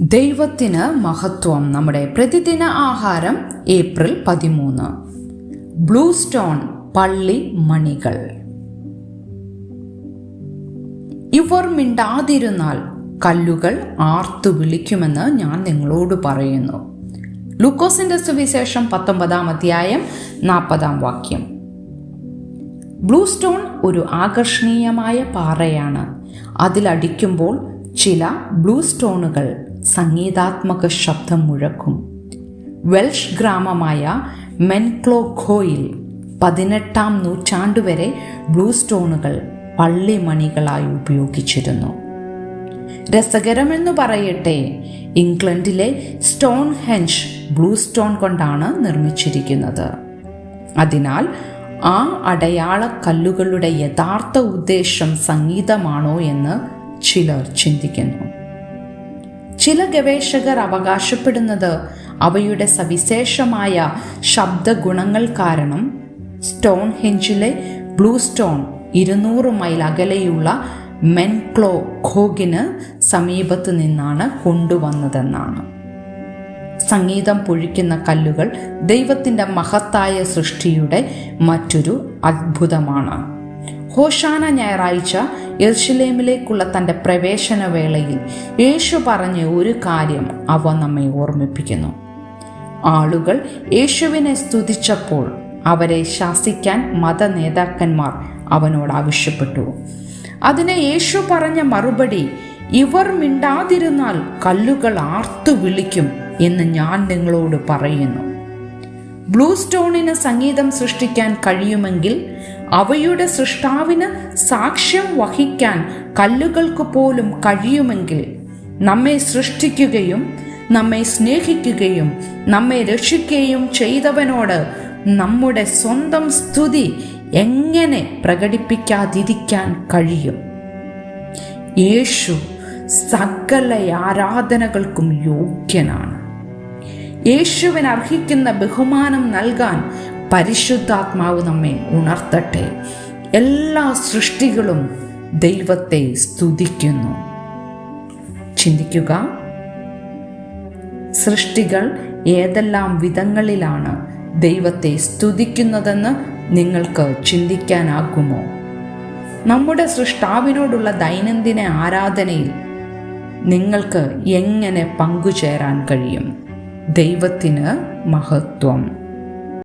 ദൈവത്തിന് മഹത്വം. നമ്മുടെ പ്രതിദിന ആഹാരം ഏപ്രിൽ പതിമൂന്ന്. ബ്ലൂ സ്റ്റോൺ പള്ളി മണികൾ. ഇവർ മിണ്ടാതിരുന്നാൽ കല്ലുകൾ ആർത്തു വിളിക്കുമെന്ന് ഞാൻ നിങ്ങളോട് പറയുന്നു. ലൂക്കോസിന്റെ സുവിശേഷം പത്തൊമ്പതാം അധ്യായം നാൽപ്പതാം വാക്യം. ബ്ലൂ സ്റ്റോൺ ഒരു ആകർഷണീയമായ പാറയാണ്. അതിലടിക്കുമ്പോൾ ചില ബ്ലൂ സ്റ്റോണുകൾ സംഗീതാത്മക ശബ്ദം മുഴക്കും. വെൽഷ് ഗ്രാമമായ മെൻക്ലോഖോയിൽ പതിനെട്ടാം നൂറ്റാണ്ടുവരെ ബ്ലൂ സ്റ്റോണുകൾ പള്ളിമണികളായി ഉപയോഗിച്ചിരുന്നു. രസകരമെന്ന് പറയട്ടെ ഇംഗ്ലണ്ടിലെ സ്റ്റോൺ ഹെഞ്ച് ബ്ലൂ സ്റ്റോൺ കൊണ്ടാണ് നിർമ്മിച്ചിരിക്കുന്നത്. അതിനാൽ ആ അടയാള കല്ലുകളുടെ യഥാർത്ഥ ഉദ്ദേശം സംഗീതമാണോ എന്ന് ചിലർ ചിന്തിക്കുന്നു. ചില ഗവേഷകർ അവകാശപ്പെടുന്നത് അവയുടെ സവിശേഷമായ ശബ്ദഗുണങ്ങൾ കാരണം സ്റ്റോൺ ഹെഞ്ചിലെ ബ്ലൂ സ്റ്റോൺ ഇരുന്നൂറ് മൈൽ അകലെയുള്ള മെൻക്ലോ ഖോഗിന് സമീപത്ത് നിന്നാണ് കൊണ്ടുവന്നതെന്നാണ്. സംഗീതം പൊഴിക്കുന്ന കല്ലുകൾ ദൈവത്തിന്റെ മഹത്തായ സൃഷ്ടിയുടെ മറ്റൊരു അത്ഭുതമാണ്. ഹോഷാന ഞായറാഴ്ച യെർഷലേമിലേക്കുള്ള തന്റെ പ്രവേശന വേളയിൽ യേശു പറഞ്ഞ ഒരു കാര്യം അവ നമ്മെ ഓർമ്മിപ്പിക്കുന്നു. ആളുകൾ യേശുവിനെ സ്തുതിച്ചപ്പോൾ അവരെ ശാസിക്കാൻ മത നേതാക്കന്മാർ അവനോട് ആവശ്യപ്പെട്ടു. അതിനെ യേശു പറഞ്ഞ മറുപടി ഇവർ മിണ്ടാതിരുന്നാൽ കല്ലുകൾ ആർത്തു വിളിക്കും എന്ന് ഞാൻ നിങ്ങളോട് പറയുന്നു. ബ്ലൂ സ്റ്റോണിന് സംഗീതം സൃഷ്ടിക്കാൻ കഴിയുമെങ്കിൽ അവയുടെ സൃഷ്ടാവിന് സാക്ഷ്യം വഹിക്കാൻ കല്ലുകൾക്ക് പോലും കഴിയുമെങ്കിൽ നമ്മെ സൃഷ്ടിക്കുകയും നമ്മെ സ്നേഹിക്കുകയും നമ്മെ രക്ഷിക്കുകയും ചെയ്തവനോട് നമ്മുടെ സ്വന്തം സ്തുതി എങ്ങനെ പ്രകടിപ്പിക്കാതിരിക്കാൻ കഴിയും? യേശു സകല ആരാധനകൾക്കും യോഗ്യനാണ്. യേശുവിന് അർഹിക്കുന്ന ബഹുമാനം നൽകാൻ പരിശുദ്ധാത്മാവ് നമ്മെ ഉണർത്തട്ടെ. എല്ലാ സൃഷ്ടികളും ദൈവത്തെ സ്തുതിക്കുന്നു. ചിന്തിക്കുക സൃഷ്ടികൾ ഏതെല്ലാം വിധങ്ങളിലാണ് ദൈവത്തെ സ്തുതിക്കുന്നതെന്ന് നിങ്ങൾക്ക് ചിന്തിക്കാനാകുമോ? നമ്മുടെ സൃഷ്ടാവിനോടുള്ള ദൈനംദിന ആരാധനയിൽ നിങ്ങൾക്ക് എങ്ങനെ പങ്കുചേരാൻ കഴിയും? ദൈവത്തിന് മഹത്വം.